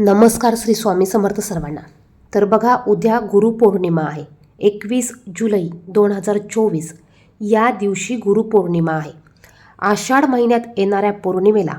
नमस्कार श्री स्वामी समर्थ सर्वांना. तर बघा उद्या गुरुपौर्णिमा आहे. एकवीस जुलै दोन हजार चोवीस या दिवशी गुरुपौर्णिमा आहे. आषाढ महिन्यात येणाऱ्या पौर्णिमेला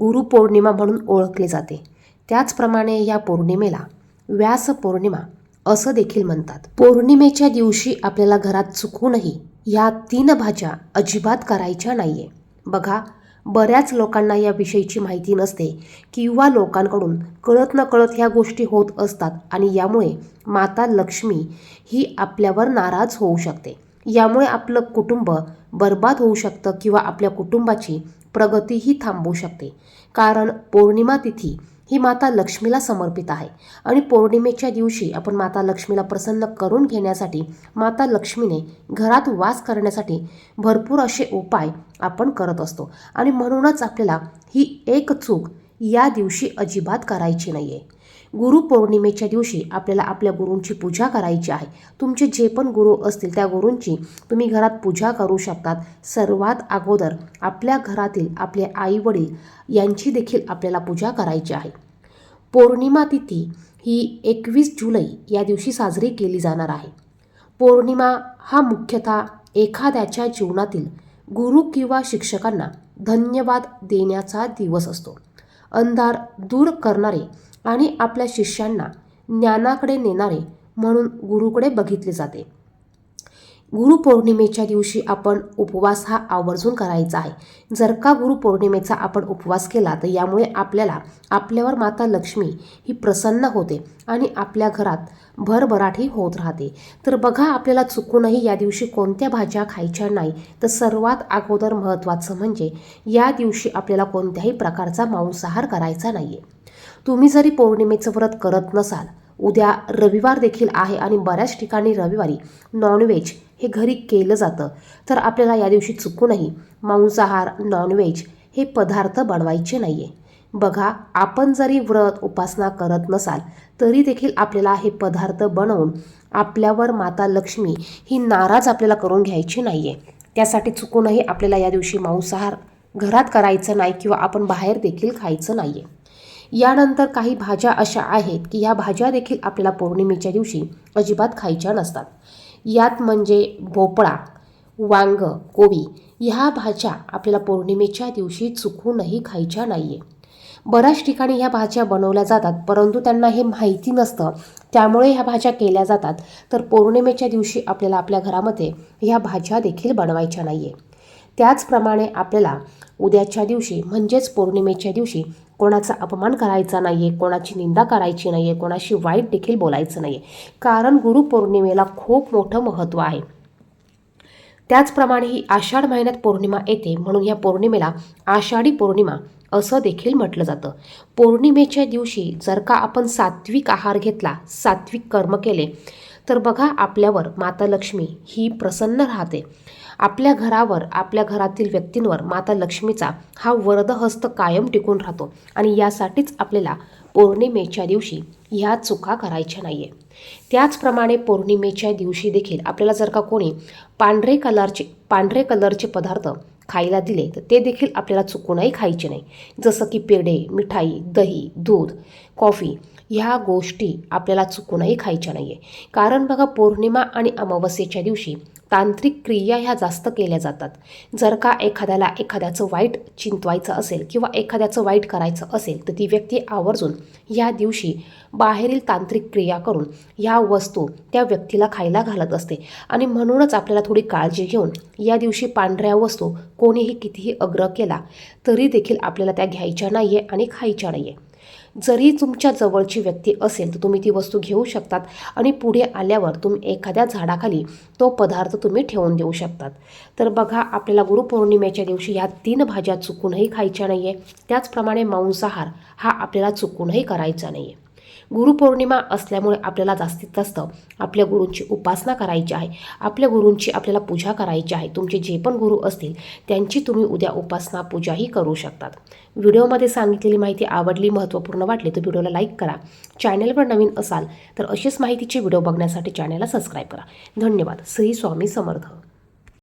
गुरुपौर्णिमा म्हणून ओळखले जाते. त्याचप्रमाणे या पौर्णिमेला व्यास पौर्णिमा असं देखील म्हणतात. पौर्णिमेच्या दिवशी आपल्याला घरात चुकूनही ह्या तीन भाज्या अजिबात करायच्या नाहीये. बघा बऱ्याच लोकांना या विषयीची माहिती नसते किंवा लोकांकडून कळत नकळत ह्या गोष्टी होत असतात आणि यामुळे माता लक्ष्मी ही आपल्यावर नाराज होऊ शकते. यामुळे आपलं कुटुंब बर्बाद होऊ शकतं किंवा आपल्या कुटुंबाची प्रगतीही थांबू शकते. कारण पौर्णिमा तिथी ही माता लक्ष्मीला समर्पित आहे. आणि पौर्णिमेच्या दिवशी आपण माता लक्ष्मीला प्रसन्न करून घेण्यासाठी माता लक्ष्मीने घरात वास करण्यासाठी भरपूर असे उपाय आपण करत असतो. आणि म्हणूनच आपल्याला ही एक चूक या दिवशी अजिबात करायची नाही आहे गुरुपौर्णिमेच्या दिवशी आपल्याला आपल्या गुरूंची पूजा करायची आहे. तुमचे जे पण गुरु असतील त्या गुरूंची तुम्ही घरात पूजा करू शकतात. सर्वात अगोदर आपल्या घरातील आपले आई वडील यांची देखील आपल्याला पूजा करायची आहे. पौर्णिमा तिथी ही एकवीस जुलै या दिवशी साजरी केली जाणार आहे. पौर्णिमा हा मुख्यतः एखाद्याच्या जीवनातील गुरु किंवा शिक्षकांना धन्यवाद देण्याचा दिवस असतो. अंधार दूर करणारे आणि आपल्या शिष्यांना ज्ञानाकडे नेणारे म्हणून गुरुकडे बघितले जाते. गुरुपौर्णिमेच्या दिवशी आपण उपवास हा आवर्जून करायचा आहे. जर का गुरुपौर्णिमेचा आपण उपवास केला तर यामुळे आपल्याला आपल्यावर माता लक्ष्मी ही प्रसन्न होते आणि आपल्या घरात भरभराटी होत राहते. तर बघा आपल्याला चुकूनही या दिवशी कोणत्या भाज्या खायच्या नाही तर सर्वात अगोदर महत्त्वाचं म्हणजे या दिवशी आपल्याला कोणत्याही प्रकारचा मांसाहार करायचा नाही आहे तुम्ही जरी पौर्णिमेचं व्रत करत नसाल उद्या रविवार देखील आहे आणि बऱ्याच ठिकाणी रविवारी नॉनव्हेज हे घरी केलं जातं. तर आपल्याला या दिवशी चुकूनही मांसाहार नॉनव्हेज हे पदार्थ बनवायचे नाही आहे बघा आपण जरी व्रत उपासना करत नसाल तरी देखील आपल्याला हे पदार्थ बनवून आपल्यावर माता लक्ष्मी ही नाराज आपल्याला करून घ्यायची नाही आहे त्यासाठी चुकूनही आपल्याला या दिवशी मांसाहार घरात करायचं नाही किंवा आपण बाहेर देखील खायचं नाही आहे यानंतर काही भाज्या अशा आहेत की ह्या भाज्या देखील आपल्याला पौर्णिमेच्या दिवशी अजिबात खायच्या नसतात. यात म्हणजे भोपळा वांग कोबी ह्या भाज्या आपल्याला पौर्णिमेच्या दिवशी चुकूनही खायच्या नाही आहे बऱ्याच ठिकाणी ह्या भाज्या बनवल्या जातात परंतु त्यांना हे माहिती नसतं. त्यामुळे ह्या भाज्या केल्या जातात. तर पौर्णिमेच्या दिवशी आपल्याला आपल्या घरामध्ये ह्या भाज्या देखील बनवायच्या नाही आहे त्याचप्रमाणे आपल्याला उद्याच्या दिवशी म्हणजेच पौर्णिमेच्या दिवशी कोणाचा अपमान करायचा नाही आहे कोणाची निंदा करायची नाही आहे कोणाशी वाईट देखील बोलायचं नाही आहे कारण गुरुपौर्णिमेला खूप मोठं महत्त्व आहे. त्याचप्रमाणे ही आषाढ महिन्यात पौर्णिमा येते म्हणून या पौर्णिमेला आषाढी पौर्णिमा असं देखील म्हटलं जातं. पौर्णिमेच्या दिवशी जर का आपण सात्विक आहार घेतला सात्विक कर्म केले तर बघा आपल्यावर माता लक्ष्मी ही प्रसन्न राहते. आपल्या घरावर आपल्या घरातील व्यक्तींवर माता लक्ष्मीचा हा वरदहस्त कायम टिकून राहतो आणि यासाठीच आपल्याला पौर्णिमेच्या दिवशी ह्या चुका करायच्या नाही आहे त्याचप्रमाणे पौर्णिमेच्या दिवशी देखील आपल्याला जर का कोणी पांढरे कलरचे पांढरे कलरचे पदार्थ खायला दिले तर ते देखील आपल्याला चुकूनही खायचे नाही. जसं की पेढे मिठाई दही दूध कॉफी ह्या गोष्टी आपल्याला चुकूनही खायच्या नाही आहे कारण बघा पौर्णिमा आणि अमावस्येच्या दिवशी तांत्रिक क्रिया ह्या जास्त केल्या जातात. जर का एखाद्याला एखाद्याचं वाईट चिंतवायचं असेल किंवा एखाद्याचं वाईट करायचं असेल तर ती व्यक्ती आवर्जून या दिवशी बाहेरील तांत्रिक क्रिया करून ह्या वस्तू त्या व्यक्तीला खायला घालत असते. आणि म्हणूनच आपल्याला थोडी काळजी घेऊन या दिवशी पांढऱ्या वस्तू कोणीही कितीही अग्रह केला तरी देखील आपल्याला त्या घ्यायच्या नाही आहे आणि खायच्या नाही आहे जरी तुमच्या जवळची व्यक्ती असेल तर तुम्ही ती वस्तू घेऊ शकतात. आणि पुढे आल्यावर तुम्ही एखाद्या झाडाखाली तो पदार्थ तुम्ही ठेवून देऊ शकतात. तर बघा आपल्याला गुरुपौर्णिमेच्या दिवशी ह्या तीन भाज्या चुकूनही खायच्या नाही आहे त्याचप्रमाणे मांसाहार हा आपल्याला चुकूनही करायचा नाही आहे गुरुपौर्णिमा असल्यामुळे आपल्याला जास्तीत जास्त आपल्या गुरूंची उपासना करायची आहे. आपल्या गुरूंची आपल्याला पूजा करायची आहे. तुमचे जे पण गुरु असतील त्यांची तुम्ही उद्या उपासना पूजाही करू शकतात. व्हिडिओमध्ये सांगितलेली माहिती आवडली महत्त्वपूर्ण वाटली तर व्हिडिओला लाईक करा. चॅनलवर नवीन असाल तर अशीच माहितीचे व्हिडिओ बघण्यासाठी चॅनलला सबस्क्राईब करा. धन्यवाद. श्री स्वामी समर्थ.